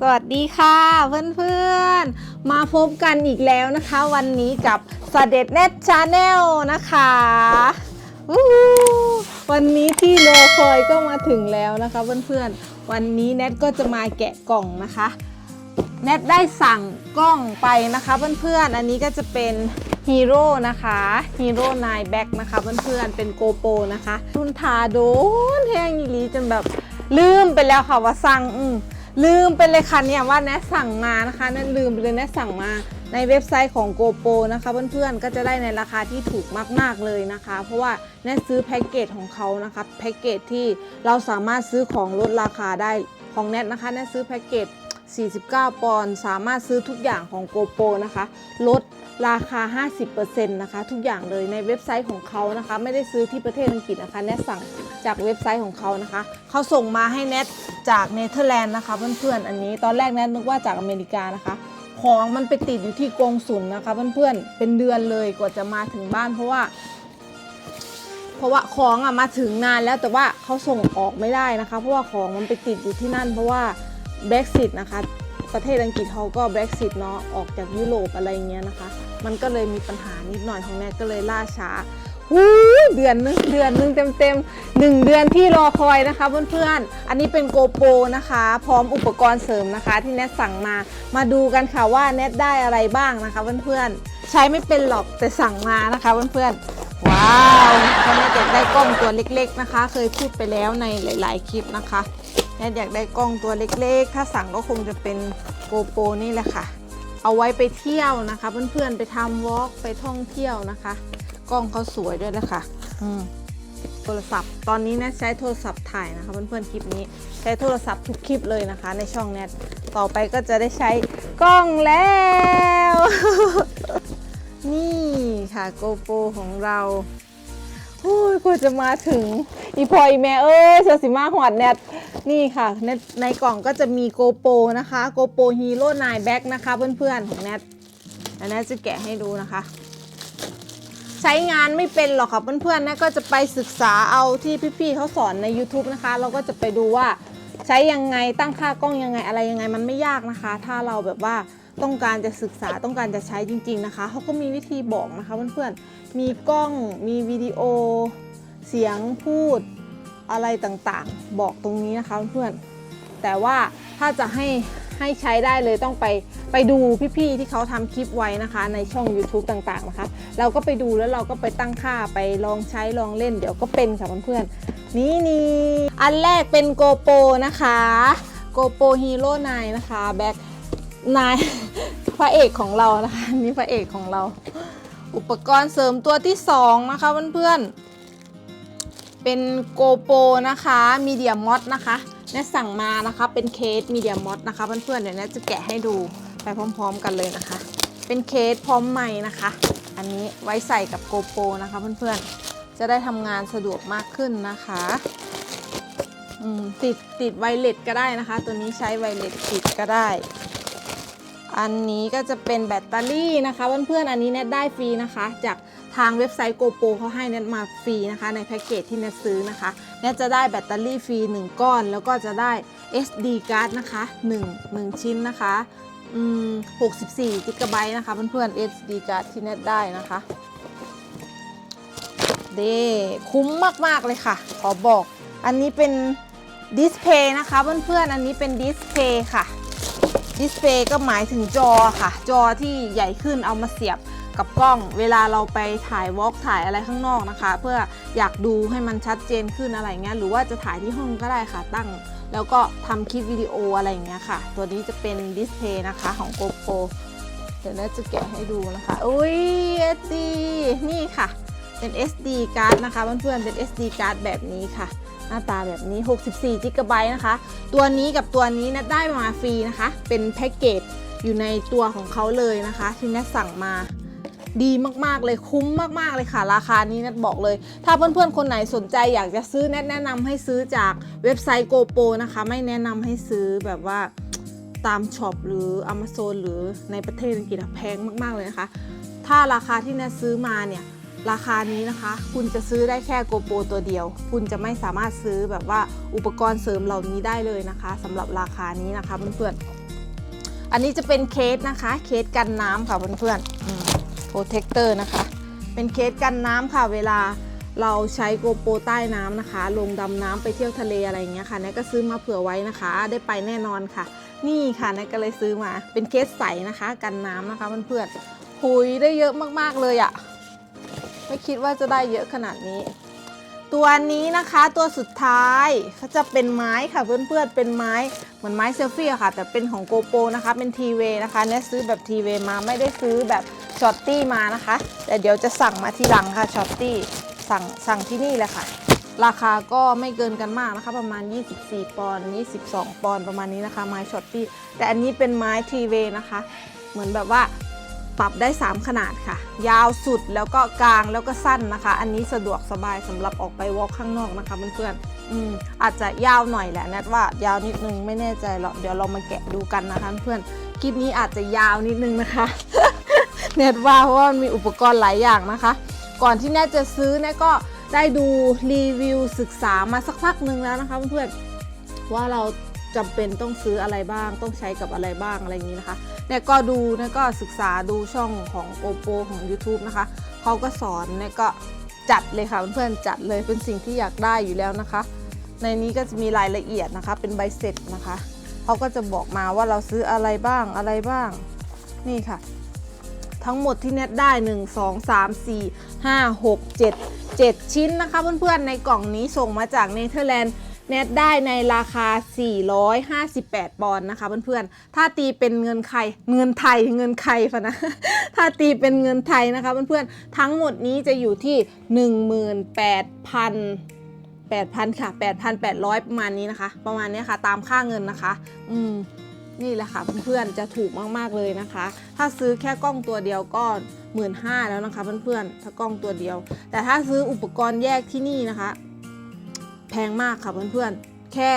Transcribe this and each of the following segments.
สวัสดีค่ะเพื่อนๆ มาพบกันอีกแล้วนะคะ วันนี้กับสเด็ดเน็ตชาแนลนะคะวันนี้ที่โลคอยก็มาถึงแล้วนะคะเพื่อนๆ วันนี้แนทก็จะมาแกะกล่องนะคะแนทได้สั่งกล้องไปนะคะเพื่อนๆ อันนี้ก็จะเป็นฮีโร่นะคะฮีโร่นายแบ็กนะคะเพื่อนๆ เป็นโกโปรนะคะ รุ่นทาโดนแห้งอีหลีจนแบบลืมไปแล้วค่ะว่าสั่งอืม ลืมไปเลยค่ะเนี่ยว่าแนทสั่งมานะคะนั่นลืมไปเลยแนทสั่งมาในเว็บไซต์ของโกโปรนะคะเพื่อนๆก็จะได้ในราคาที่ถูกมาก ๆ เลยนะคะ เพราะว่าแนทซื้อแพ็กเกจของเขานะคะแพ็กเกจที่เราสามารถซื้อของลดราคาได้ของแนทนะคะแนทซื้อแพ็กเกจ49 ปอนด์สามารถซื้อทุกอย่างของ GoPro นะคะลด ราคา 50%นะคะทุกอย่างเลยในเว็บไซต์ของเขานะคะ ไม่ได้ซื้อที่ประเทศอังกฤษนะคะแนทสั่งจากเว็บไซต์ของเขานะคะ เขาส่งมาให้แนทจากเนเธอร์แลนด์นะคะเพื่อนๆอันนี้ตอนแรกแนทนึกว่าจากอเมริกานะคะ ของมันไปติดอยู่ที่กรงสุลนะคะเพื่อนๆเป็นเดือนเลยกว่าจะมาถึงบ้านเพราะว่า เพราะว่าของอะมาถึงนานแล้วแต่ว่าเขาส่งออกไม่ได้นะคะ เพราะว่าของมันไปติดอยู่ที่นั่น เพราะว่า Brexit นะคะประเทศอังกฤษเขาก็ Brexit เนาะออกจากยุโรปอะไรเงี้ยนะคะ มันก็เลยมีปัญหานิดหน่อยของแนทก็เลยล่าช้าหูเดือนนึงเดือนนึงเต็มๆหนึ่งเดือนที่รอคอยนะคะเพื่อนๆ อันนี้เป็นโกโปรนะคะ พร้อมอุปกรณ์เสริมนะคะ ที่แนทสั่งมา มาดูกันค่ะว่าแนทได้อะไรบ้างนะคะเพื่อนๆ ใช้ไม่เป็นหรอกแต่สั่งมานะคะเพื่อนๆ ว้าวเพราะแนทอยากได้กล้องตัวเล็กๆนะคะ เคยพูดไปแล้วในหลายๆคลิปนะคะแนทอยากได้กล้องตัวเล็กๆ ถ้าสั่งก็คงจะเป็นโกโปรนี่แหละค่ะ เอาไว้ไปเที่ยวนะคะ เพื่อนๆไปทำวอล์กไปท่องเที่ยวนะคะ กล้องเขาสวยด้วยนะคะอืมโทรศัพท์ ตอนนี้แนทใช้โทรศัพท์ถ่ายนะคะ เพื่อนๆคลิปนี้ใช้โทรศัพท์ทุกคลิปเลยนะคะ ในช่องแนทต่อไปก็จะได้ใช้กล้องแล้ว นี่ค่ะโกโปรของเรา โอ้ยกว่าจะมาถึง อีพอยแม่เอ้ยเสือสิมาหอดเน็ตนี่ค่ะในในกล่องก็จะมีโกโปรนะคะโกโปรฮีโร่นายแบ็กนะคะเพื่อนๆของแนทแล้วแนทจะแกะให้ดูนะคะ ใช้งานไม่เป็นหรอกค่ะเพื่อนๆแนทก็จะไปศึกษาเอาที่พี่ๆเขาสอนใน YouTube นะคะ เราก็จะไปดูว่าใช้ยังไงตั้งค่ากล้องยังไงอะไรยังไงมันไม่ยากนะคะ ถ้าเราแบบว่า ต้องการจะศึกษาต้องการจะใช้จริง ๆนะคะเขาก็มีวิธีบอกนะคะเพื่อนๆมีกล้องมีวิดีโอ เสียงพูดอะไรต่างๆ บอกตรงนี้นะคะเพื่อนๆแต่ว่าถ้าจะให้ให้ใช้ได้เลยต้องไปไปดูพี่ๆที่เขาทำคลิปไว้นะคะในช่อง YouTube ต่างๆนะคะ เราก็ไปดูแล้วเราก็ไปตั้งค่าไปลองใช้ลองเล่นเดี๋ยวก็เป็นค่ะเพื่อนๆนี่นี่อันแรกเป็น GoPro นะคะ GoPro Hero 9 นะคะแบ็ค นาย พระเอกของเรานะคะนี่พระเอกของเรา อุปกรณ์เสริมตัวที่2นะคะเพื่อนๆเป็นโกโปนะคะมีเดียมอดนะคะแนทสั่งมานะคะเป็นเคสมีเดียมอดนะคะเพื่อนๆเดี๋ยวแนทจะแกะให้ดูไปพร้อม ๆ กันเลยนะคะ เป็นเคสพร้อมไม้นะคะ อันนี้ไว้ใส่กับโกโปนะคะเพื่อนๆจะได้ทำงานสะดวกมากขึ้นนะคะติดติดไวเลสก็ได้นะคะ ตัวนี้ใช้ไวเลสติดก็ได้ อันนี้ก็จะเป็นแบตเตอรี่นะคะเพื่อนๆอันนี้เน็ตได้ฟรีนะคะ จากทางเว็บไซต์ GoPro เขาให้เน็ตมาฟรีนะคะ ในแพ็กเกจที่เน็ตซื้อนะคะเน็ตจะได้แบตเตอรี่ฟรี 1 ก้อน แล้วก็จะได้ SD card นะคะ1 1 ชิ้นนะคะอืม64กิกะไบต์นะคะเพื่อนๆ SD card ที่เน็ตได้นะคะเดคุ้มมากๆเลยค่ะ ขอบอก อันนี้เป็นดิสเพย์นะคะเพื่อนๆอันนี้เป็นดิสเพย์ค่ะ ดิสเพย์ก็หมายถึงจอค่ะ จอที่ใหญ่ขึ้นเอามาเสียบกับกล้องเวลาเราไปถ่ายวอล์กถ่ายอะไรข้างนอกนะคะ เพื่ออยากดูให้มันชัดเจนขึ้นอะไรเงี้ยหรือว่าจะถ่ายที่ห้องก็ได้ค่ะตั้ง แล้วก็ทำคลิปวิดีโออะไรอย่างเงี้ยค่ะ ตัวนี้จะเป็นดิสเพย์นะคะของ GoPro เดี๋ยวน่าจะแกะให้ดูนะคะอุ้ย SD นี่ค่ะ เป็น SD card นะคะเพื่อนๆเป็น SD card แบบนี้ค่ะ หน้าตาแบบนี้ 64 g b นะคะ ตัวนี้กับตัวนี้นัดได้มาฟรีนะคะ เป็นแพ็กเกจอยู่ในตัวของเขาเลยนะคะ ที่นัดสั่งมาดีมากๆเลยคุ้มมากๆเลยค่ะ ราคานี้นัดบอกเลย ถ้าเพื่อนๆ คนไหนสนใจอยากจะซื้อแนะแนะนำให้ซื้อจากเว็บไซต์ GoPro นะคะ ไม่แนะนำให้ซื้อแบบว่าตามช็อปหรือ Amazon หรือในประเทศอังกฤษแพงมากๆเลยนะคะ ถ้าราคาที่นัดซื้อมาเนี่ย ราคานี้นะคะ คุณจะซื้อได้แค่โกโปรตัวเดียว คุณจะไม่สามารถซื้อแบบว่าอุปกรณ์เสริมเหล่านี้ได้เลยนะคะสำหรับราคานี้นะคะเพื่อนอันนี้จะเป็นเคสนะคะ เคสกันน้ำค่ะเพื่อนๆโปรเทคเตอร์นะคะ เป็นเคสกันน้ำค่ะเวลาเราใช้โกโปรใต้น้ำนะคะ ลงดำน้ำไปเที่ยวทะเลอะไรอย่างเงี้ยค่ะแนทก็ซื้อมาเผื่อไว้นะคะ ได้ไปแน่นอนค่ะ นี่ค่ะแนทก็เลยซื้อมา เป็นเคสใสนะคะ กันน้ำนะคะเพื่อนๆหุยได้เยอะมากๆเลยอะ ไม่คิดว่าจะได้เยอะขนาดนี้ ตัวนี้นะคะตัวสุดท้ายเขาจะเป็นไม้ค่ะเพื่อนๆเป็นไม้เหมือนไม้เซลฟี่ค่ะ แต่เป็นของโกโปนะคะเป็นทีเวนะคะเนี่ยซื้อแบบทีเวมาไม่ได้ซื้อแบบช็อตตี้มานะคะ แต่เดี๋ยวจะสั่งมาทีหลังค่ะช็อตตี้สั่งสั่งที่นี่แหละค่ะ ราคาก็ไม่เกินกันมากนะคะ ประมาณ 24 ปอนด์22 ปอนด์ประมาณนี้นะคะ ไม้ช็อตตี้แต่อันนี้เป็นไม้ทีเวนะคะ เหมือนแบบว่า ปรับได้ 3 ขนาดค่ะ ยาวสุดแล้วก็กลางแล้วก็สั้นนะคะ อันนี้สะดวกสบายสำหรับออกไปวอล์กข้างนอกนะคะเพื่อนๆอืมอาจจะยาวหน่อยแหละแนทว่ายาวนิดนึงไม่แน่ใจหรอกเดี๋ยวเรามาแกะดูกันนะคะเพื่อนคลิปนี้อาจจะยาวนิดนึงนะคะเนทว่าเพราะว่ามันมีอุปกรณ์หลายอย่างนะคะ ก่อนที่แนทจะซื้อแนทก็ได้ดูรีวิวศึกษามาสักพักหนึ่งแล้วนะคะเพื่อนๆว่าเรา จำเป็นต้องซื้ออะไรบ้าง ต้องใช้กับอะไรบ้างอะไรอย่างนี้นะคะเนี่ยก็ดูเนี่ยก็ศึกษาดูช่องของ OPPO ของ YouTube นะคะเขาก็สอนเนี่ยก็จัดเลยค่ะเพื่อนๆจัดเลยเป็นสิ่งที่อยากได้อยู่แล้วนะคะ ในนี้ก็จะมีรายละเอียดนะคะ เป็นใบเสร็จนะคะเขาก็จะบอกมาว่าเราซื้ออะไรบ้างอะไรบ้าง นี่ค่ะ ทั้งหมดที่เน็ตได้ 1 2 3 4 5 6 7 7 ชิ้นนะคะเพื่อนๆในกล่องนี้ส่งมาจากเนเธอร์แลนด์ เน็ตได้ในราคา 458 ปอนด์นะคะเพื่อนๆ ถ้าตีเป็นเงินไทยเงินไทยเงินไทยฟะนะ ถ้าตีเป็นเงินไทยนะคะเพื่อนๆ ทั้งหมดนี้จะอยู่ที่ 18,000 8,000 ค่ะ 8,800 ประมาณนี้นะคะ ประมาณนี้ค่ะ ตามค่าเงินนะคะ อืม นี่แหละค่ะเพื่อนๆ จะถูกมากๆเลยนะคะ ถ้าซื้อแค่กล้องตัวเดียวก็หมื่นห้าแล้วนะคะเพื่อนๆ ถ้ากล้องตัวเดียว แต่ถ้าซื้ออุปกรณ์แยกที่นี่นะคะ แพงมากค่ะเพื่อนๆ แค่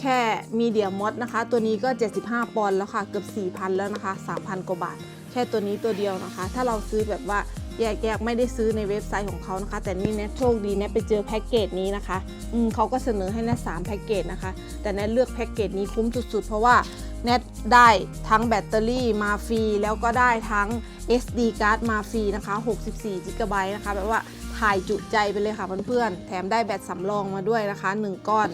แค่มีเดียมอดนะคะ ตัวนี้ก็ 75 ปอนด์แล้วค่ะเกือบ 4,000 แล้วนะคะ 3,000 กว่าบาท แค่ตัวนี้ตัวเดียวนะคะ ถ้าเราซื้อแบบว่าแยกๆไม่ได้ซื้อในเว็บไซต์ของเขานะคะ แต่นี่เน็ตโชคดีเน็ตไปเจอแพ็กเกจนี้นะคะอืมเขาก็เสนอให้เน็ตสามแพ็กเกจนะคะ แต่เน็ตเลือกแพ็กเกจนี้คุ้มสุดๆ เพราะว่าเน็ตได้ทั้งแบตเตอรี่มาฟรีแล้วก็ได้ทั้ง SD card มาฟรีนะคะ 64 g b นะคะแบบว่า ถ่ายจุใจไปเลยค่ะเพื่อนๆ แถมได้แบตสำรองมาด้วยนะคะ 1 ก้อน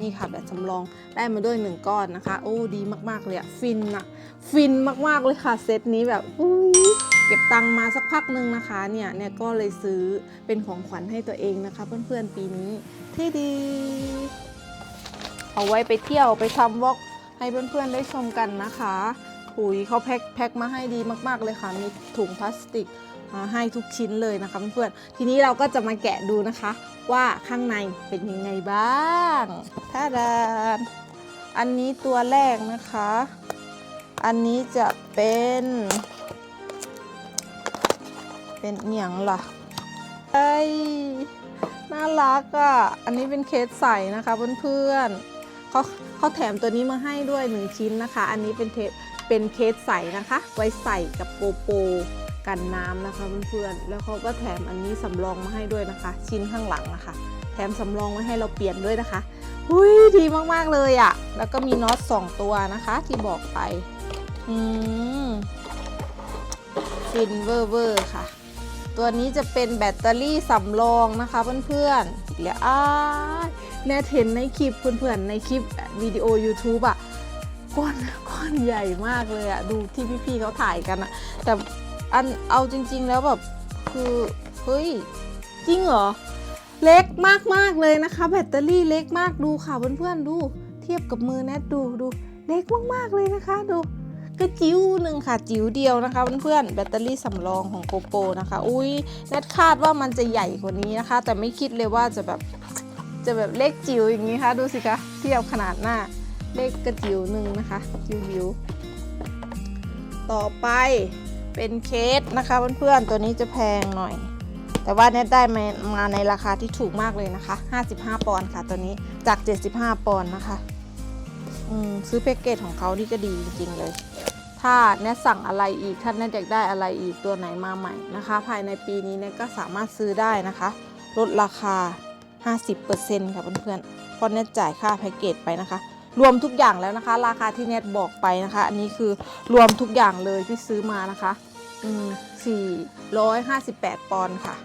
นี่ค่ะแบตสำรองได้มาด้วย 1 ก้อนนะคะ โอ้ดีมากๆเลยอะฟินอะฟินมากๆเลยค่ะเซตนี้แบบอุ้ยเก็บตังมาสักพักหนึ่งนะคะเนี่ยเนี่ยก็เลยซื้อเป็นของขวัญให้ตัวเองนะคะ เพื่อนๆปีนี้ที่ดี เอาไว้ไปเที่ยวไปทำวอล์กให้เพื่อนๆได้ชมกันนะคะหุยเขาแพ็คแพ็คมาให้ดีมากๆเลยค่ะ มีถุงพลาสติก มาให้ทุกชิ้นเลยนะคะเพื่อนๆทีนี้เราก็จะมาแกะดูนะคะ ว่าข้างในเป็นยังไงบ้างท่าดานอันนี้ตัวแรกนะคะ อันนี้จะเป็น เป็นเหนียงล่ะเอ้ยน่ารักอะ อันนี้เป็นเคสใสนะคะเพื่อนๆเขาเขาแถมตัวนี้มาให้ด้วยหนึ่งชิ้นนะคะ อันนี้เป็นเทปเป็นเคสใสนะคะ ไว้ใส่กับโกโปร กันน้ำนะคะเพื่อนๆ แล้วเขาก็แถมอันนี้สำรองมาให้ด้วยนะคะ ชิ้นข้างหลังนะคะ แถมสำรองไว้ให้เราเปลี่ยนด้วยนะคะอุ้ยดีมากๆเลยอะ่ะ แล้วก็มีน็อตสองตัวนะคะ ที่บอกไป อืมฟินเวอร์เวอร์ค่ะ ตัวนี้จะเป็นแบตเตอรี่สำรองนะคะเพื่อนๆอีกแล้วอ้ายแนทเห็นในคลิปเพื่อนๆ ในคลิปวิดีโอ YouTube อะก้อนก้อนใหญ่มากเลยอะดูที่พี่ๆเขาถ่ายกันอะแต่ อันเอาจริง ๆ แล้วแบบคือเฮ้ยจริงเหรอ เล็กมากๆเลยนะคะ แบตเตอรี่เล็กมากดูค่ะเพื่อนๆดู เทียบกับมือแนทดูดูเล็กมากๆเลยนะคะดูก็จิ๋วหนึ่งค่ะจิ๋วเดียวนะคะเพื่อนๆแบตเตอรี่สำรองของโกโปรนะคะ อุ้ยแนทคาดว่ามันจะใหญ่กว่านี้นะคะ แต่ไม่คิดเลยว่าจะแบบจะแบบเล็กจิ๋วอย่างนี้ค่ะ ดูสิคะเทียบขนาดหน้าเล็กกระจิ๋วหนึ่งนะคะจิ๋วจิ๋วต่อไป เป็นเคสนะคะเพื่อนๆตัวนี้จะแพงหน่อย แต่ว่าเน็ตได้มามาในราคาที่ถูกมากเลยนะคะ 55 ปอนด์ค่ะตัวนี้จาก 75 ปอนด์นะคะอืมซื้อแพ็กเกจของเขานี่ก็ดีจริงๆเลย ถ้าแนทสั่งอะไรอีก ถ้าแนทอยากได้อะไรอีกตัวไหนมาใหม่นะคะ ภายในปีนี้แนทก็สามารถซื้อได้นะคะ ลดราคา 50%ค่ะเพื่อนๆเพราะแนทจ่ายค่าแพ็กเกจไปนะคะ รวมทุกอย่างแล้วนะคะ ราคาที่เน็ตบอกไปนะคะ อันนี้คือรวมทุกอย่างเลยที่ซื้อมานะคะอืม458 ปอนด์ค่ะ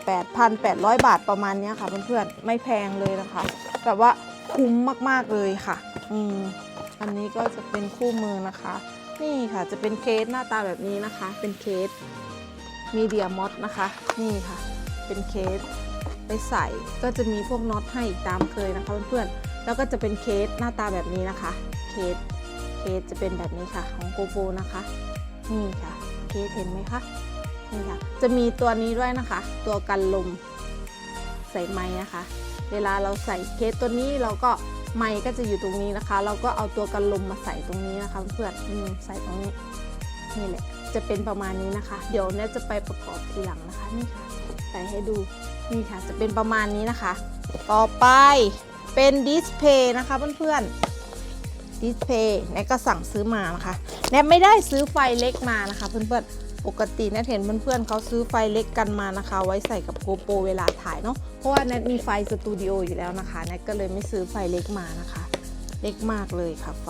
18,800 บาทประมาณนี้ค่ะเพื่อนๆไม่แพงเลยนะคะแบบว่าคุ้มมากๆเลยค่ะ อืมอันนี้ก็จะเป็นคู่มือนะคะ นี่ค่ะจะเป็นเคสหน้าตาแบบนี้นะคะ เป็นเคสมีเดียมอสนะคะ นี่ค่ะ เป็นเคสไปใส่ก็จะมีพวกน็อตให้อีกตามเคยนะคะเพื่อนๆ แล้วก็จะเป็นเคสหน้าตาแบบนี้นะคะ เคส เคสจะเป็นแบบนี้ค่ะของโกโปนะคะ นี่ค่ะ เคสเห็นไหมคะ นี่ค่ะ จะมีตัวนี้ด้วยนะคะ ตัวกันลมใส่ไม้นะคะ เวลาเราใส่เคสตัวนี้เราก็ไม้ก็จะอยู่ตรงนี้นะคะ เราก็เอาตัวกันลมมาใส่ตรงนี้นะคะ เพื่อนอืมใส่ตรงนี้นี่แหละ จะเป็นประมาณนี้นะคะ เดี๋ยวเนี่ยจะไปประกอบทีหลังนะคะ นี่ค่ะ ใส่ให้ดู นี่ค่ะ จะเป็นประมาณนี้นะคะ ต่อไป เป็นดิสเพย์นะคะเพื่อนๆดิสเพย์แนทก็สั่งซื้อมานะคะแนทไม่ได้ซื้อไฟเล็กมานะคะเพื่อนๆปกติแนทเห็นเพื่อนๆเขาซื้อไฟเล็กกันมานะคะ ไว้ใส่กับโกโปรเวลาถ่ายเนาะเพราะว่าแนทมีไฟสตูดิโออยู่แล้วนะคะแนทก็เลยไม่ซื้อไฟเล็กมานะคะ เล็กมากเลยค่ะไฟ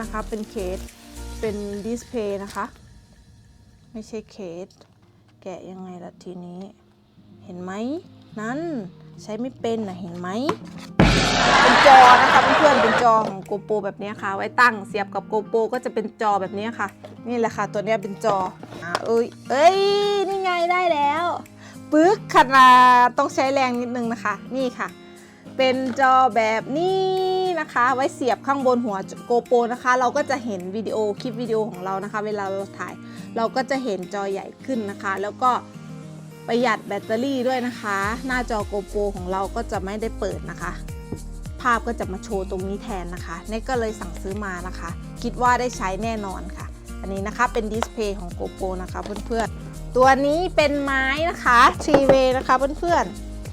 นะคะ เป็นเคสเป็นดิสเพย์นะคะ ไม่ใช่เคส แกะยังไงล่ะทีนี้ เห็นไหม นั่นใช้ไม่เป็นนะเห็นไหม เป็นจอนะคะเพื่อนๆเป็นจอของโกโปรแบบนี้ค่ะ ไว้ตั้งเสียบกับโกโปรก็จะเป็นจอแบบนี้ค่ะ นี่แหละค่ะ ตัวนี้เป็นจออ่าเอ้ยเอ้ยนี่ไงได้แล้วปึ๊กขนาดต้องใช้แรงนิดนึงนะคะ นี่ค่ะ เป็นจอแบบนี้นะคะ ไว้เสียบข้างบนหัวโกโปรนะคะ เราก็จะเห็นวิดีโอคลิปวิดีโอของเรานะคะ เวลาเราถ่าย เราก็จะเห็นจอใหญ่ขึ้นนะคะ แล้วก็ประหยัดแบตเตอรี่ด้วยนะคะ หน้าจอโกโปรของเราก็จะไม่ได้เปิดนะคะ ภาพก็จะมาโชว์ตรงนี้แทนนะคะเนทก็เลยสั่งซื้อมานะคะ คิดว่าได้ใช้แน่นอนค่ะ อันนี้นะคะเป็นดิสเพย์ของโกโปนะคะเพื่อนๆ ตัวนี้เป็นไม้นะคะทีเวนะคะเพื่อน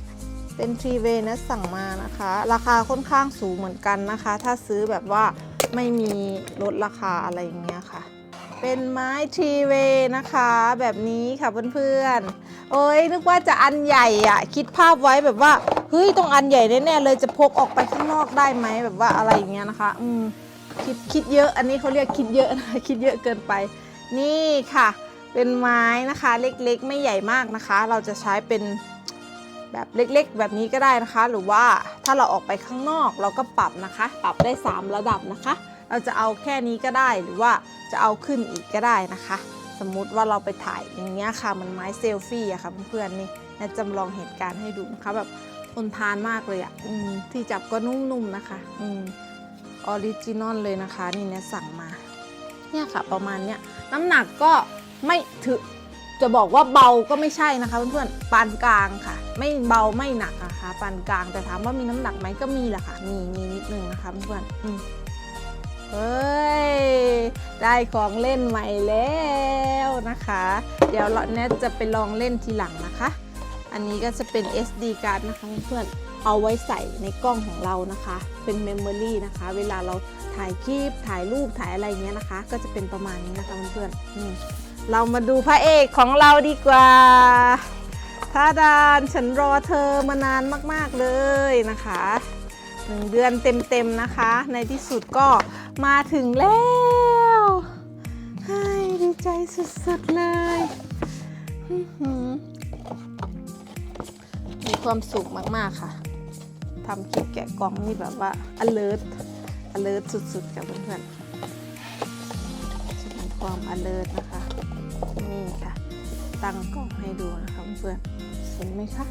ๆ เป็นทีเวนะสั่งมานะคะ ราคาค่อนข้างสูงเหมือนกันนะคะ ถ้าซื้อแบบว่าไม่มีลดราคาอะไรอย่างเงี้ยค่ะ เป็นไม้ทีเวนะคะ แบบนี้ค่ะเพื่อนๆ โอ้ยนึกว่าจะอันใหญ่อะคิดภาพไว้แบบว่าเฮ้ยต้องอันใหญ่แน่ๆเลยจะพกออกไปข้างนอกได้ไหมแบบว่าอะไรอย่างเงี้ยนะคะ อืมคิดคิดเยอะอันนี้เขาเรียกคิดเยอะนะคิดเยอะเกินไป นี่ค่ะ เป็นไม้นะคะเล็กๆ ไม่ใหญ่มากนะคะ เราจะใช้เป็นแบบเล็กๆ แบบนี้ก็ได้นะคะ หรือว่าถ้าเราออกไปข้างนอกเราก็ปรับนะคะ ปรับได้ 3 ระดับนะคะ เราจะเอาแค่นี้ก็ได้หรือว่าจะเอาขึ้นอีกก็ได้นะคะ สมมุติว่าเราไปถ่ายอย่างเงี้ยค่ะมันไม้เซลฟี่อะค่ะเพื่อนๆนี่นะจำลองเหตุการณ์ให้ดูนะคะแบบทนทานมากเลยอะอที่จับก็นุ่มๆนะคะอืมออริจินอลเลยนะคะ นี่เนี่ยสั่งมาเนี่ยค่ะประมาณเนี้ยน้ำหนักก็ไม่ถือจะบอกว่าเบาก็ไม่ใช่นะคะเพื่อนๆปานกลางค่ะ ไม่เบาไม่หนักนะคะปานกลางแต่ถามว่ามีน้ำหนักไหมก็มีแหละค่ะมีมีนิดนึงนะคะเพื่อนๆอ เฮ้ย ได้ของเล่นใหม่แล้วนะคะ เดี๋ยวเราเนี่ยจะไปลองเล่นทีหลังนะคะ อันนี้ก็จะเป็น SD card นะคะเพื่อนเอาไว้ใส่ในกล้องของเรานะคะ เป็น Memory นะคะ เวลาเราถ่ายคลิป ถ่ายรูป ถ่ายอะไรเงี้ยนะคะ ก็จะเป็นประมาณนี้นะคะเพื่อนๆเรามาดูพระเอกของเราดีกว่าท่าดานฉันรอเธอมานานมาก ๆเลยนะคะหนึ่งเดือนเต็มๆนะคะ ในที่สุดก็ มาถึงแล้วให้ดีใจสุดๆเลยมีความสุขมากๆค่ะทำคลิปแกะกล่องนี่แบบว่า alert alert สุดๆค่ะเพื่อนๆจะมีความ alert นะคะ นี่ค่ะ ตั้งกล่องให้ดูนะคะเพื่อนๆเห็นไหมคะ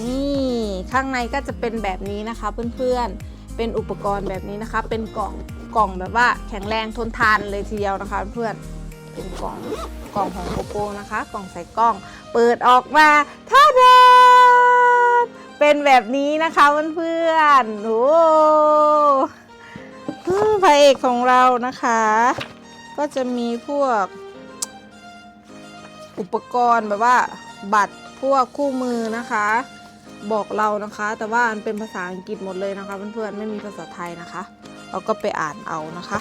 นี่ข้างในก็จะเป็นแบบนี้นะคะเพื่อนๆเป็นอุปกรณ์แบบนี้นะคะ เป็นกล่องกล่องแบบว่าแข็งแรงทนทานเลยทีเดียวนะคะเพื่อนเป็นกล่องกล่องของโกโปนะคะ กล่องใส่กล้อง เปิดออกมาท่าดานเป็นแบบนี้นะคะเพื่อนๆโอ้พระเอกของเรานะคะ ก็จะมีพวก อุปกรณ์แบบว่า บัตรพวกคู่มือนะคะ บอกเรานะคะ แต่ว่ามันเป็นภาษาอังกฤษหมดเลยนะคะเพื่อนๆไม่มีภาษาไทยนะคะ เราก็ไปอ่านเอานะคะ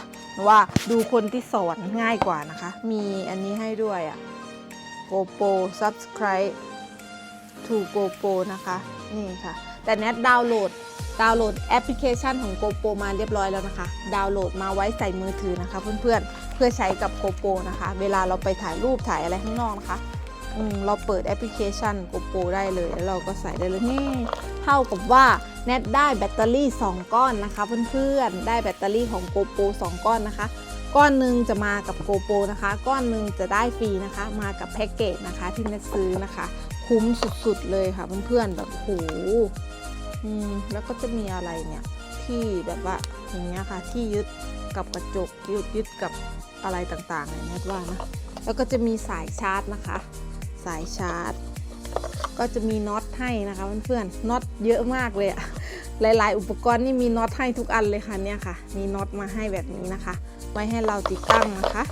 ว่าดูคนที่สอนง่ายกว่านะคะ มีอันนี้ให้ด้วยอะ GoPro subscribe to GoPro นะคะ นี่ค่ะ แต่เน็ตดาวน์โหลดดาวน์โหลดแอปพลิเคชันของ GoPro มาเรียบร้อยแล้วนะคะ ดาวน์โหลดมาไว้ใส่มือถือนะคะ เพื่อนๆ เพื่อใช้กับ GoPro นะคะ เวลาเราไปถ่ายรูปถ่ายอะไรข้างนอกนะคะอืมเราเปิดแอปพลิเคชัน GoPro ได้เลย แล้วเราก็ใส่ได้เลยนี่เท่ากับว่า แนทได้แบตเตอรี่ 2 ก้อนนะคะเพื่อนๆ ได้แบตเตอรี่ของ GoPro 2ก้อนนะคะ ก้อนหนึ่งจะมากับ GoPro นะคะ ก้อนหนึ่งจะได้ฟรีนะคะ มากับแพ็กเกจนะคะที่แนทซื้อนะคะ คุ้มสุดๆเลยค่ะเพื่อนๆ แบบโหอืมแล้วก็จะมีอะไรเนี่ยที่แบบว่าอย่างเงี้ยค่ะที่ยึดกับกระจกยึดยึดกับอะไรต่างๆอย่างเงี้ยว่านะ แล้วก็จะมีสายชาร์จนะคะ สายชาร์จ ก็จะมีน็อตให้นะคะเพื่อนๆน็อตเยอะมากเลยอะ หลาย ๆ อุปกรณ์นี่มีน็อตให้ทุกอันเลยค่ะเนี่ยค่ะ มีน็อตมาให้แบบนี้นะคะ ไว้ให้เราติดตั้งนะคะ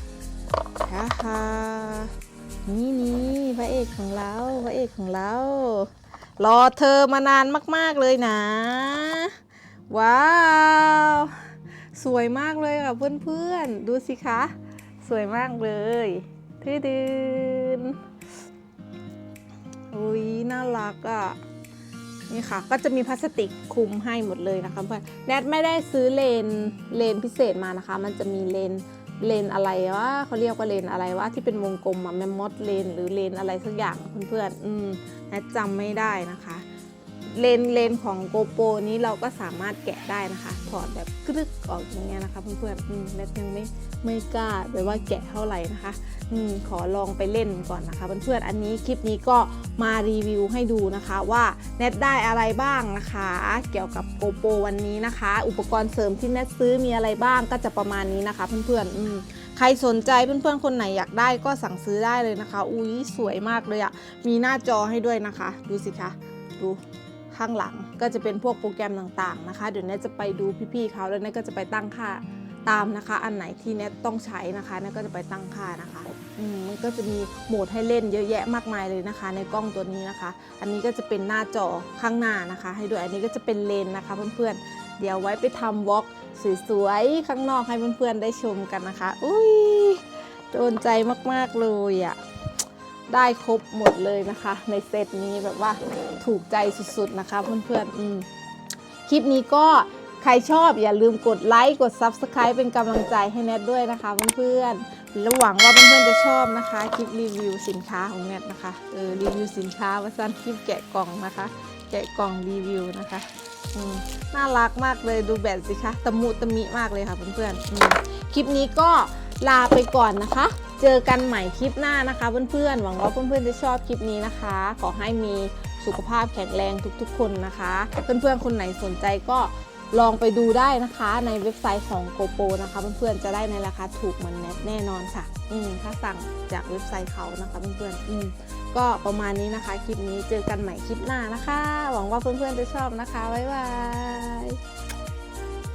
ฮ่าฮ่านี่นี่พระเอกของเราพระเอกของเรา รอเธอมานานมาก ๆ เลยนะ ว้าว สวยมากเลยค่ะเพื่อน ๆ ดูสิคะ สวยมากเลยทื่อดืนอุ้ยน่ารักอะ นี่ค่ะก็จะมีพลาสติกคลุมให้หมดเลยนะคะเพื่อนแนทไม่ได้ซื้อเลนเลนพิเศษมานะคะ มันจะมีเลนเลนอะไรวะเขาเรียกว่าเลนอะไรวะที่เป็นวงกลมอะแมมมอสเลนหรือเลนอะไรสักอย่างเพื่อนๆอืมแนทจำไม่ได้นะคะ เลนเลนของโกโปรนี้เราก็สามารถแกะได้นะคะ ถอดแบบกรึกออกอย่างเงี้ยนะคะเพื่อนๆอืมแนทยังไม่ไม่กล้าแบบว่าแกะเท่าไหร่นะคะอืมขอลองไปเล่นก่อนนะคะเพื่อนๆอันนี้คลิปนี้ก็มารีวิวให้ดูนะคะว่าแนทได้อะไรบ้างนะคะ เกี่ยวกับโกโปรวันนี้นะคะ อุปกรณ์เสริมที่แนทซื้อมีอะไรบ้างก็จะประมาณนี้นะคะเพื่อนๆอืมใครสนใจเพื่อนๆ คนไหนอยากได้ก็สั่งซื้อได้เลยนะคะ อุ้ยสวยมากเลยอะมีหน้าจอให้ด้วยนะคะ ดูสิคะ ดู ข้างหลัง ก็จะเป็นพวกโปรแกรมต่างๆนะคะ เดี๋ยวเนทจะไปดูพี่ๆเขาแล้วเนทก็จะไปตั้งค่าตามนะคะ อันไหนที่เนทต้องใช้นะคะเนทก็จะไปตั้งค่านะคะอืมมันก็จะมีโหมดให้เล่นเยอะแยะมากมายเลยนะคะ ในกล้องตัวนี้นะคะ อันนี้ก็จะเป็นหน้าจอข้างหน้านะคะ ให้ด้วยอันนี้ก็จะเป็นเลนนะคะเพื่อนๆ เดี๋ยวไว้ไปทำวอล์กสวยๆข้างนอกให้เพื่อนๆได้ชมกันนะคะ อุ้ยโดนใจมากๆเลยอะ่ะ ได้ครบหมดเลยนะคะ ในเซตนี้แบบว่าถูกใจสุดๆนะคะเพื่อนๆอืมคลิปนี้ก็ใครชอบอย่าลืมกดไลค์กด Subscribe เป็นกำลังใจให้แนทด้วยนะคะเพื่อนๆและหวังว่าเพื่อนๆจะชอบนะคะ คลิปรีวิวสินค้าของแนทนะคะเออรีวิวสินค้าวาสั้นคลิปแกะกล่องนะคะ แกะกล่องรีวิวนะคะน่ารักมากเลยดูแบบสิคะตะมุตะมิมากเลยค่ะเพื่อนๆคลิปนี้ก็ลาไปก่อนนะคะ เจอกันใหม่คลิปหน้านะคะเพื่อนๆ หวังว่าเพื่อนๆจะชอบคลิปนี้นะคะ ขอให้มีสุขภาพแข็งแรงทุกๆ คนนะคะ เพื่อนๆ คนไหนสนใจก็ลองไปดูได้นะคะในเว็บไซต์ของ GoPro นะคะเพื่อนๆจะได้ในราคาถูกเหมันแนทแน่นอนค่ะ อืมถ้าสั่งจากเว็บไซต์เขานะคะเพื่อนๆอืมก็ประมาณนี้นะคะ คลิปนี้เจอกันใหม่คลิปหน้านะคะ หวังว่าเพื่อนๆจะชอบนะคะ บ๊ายบาย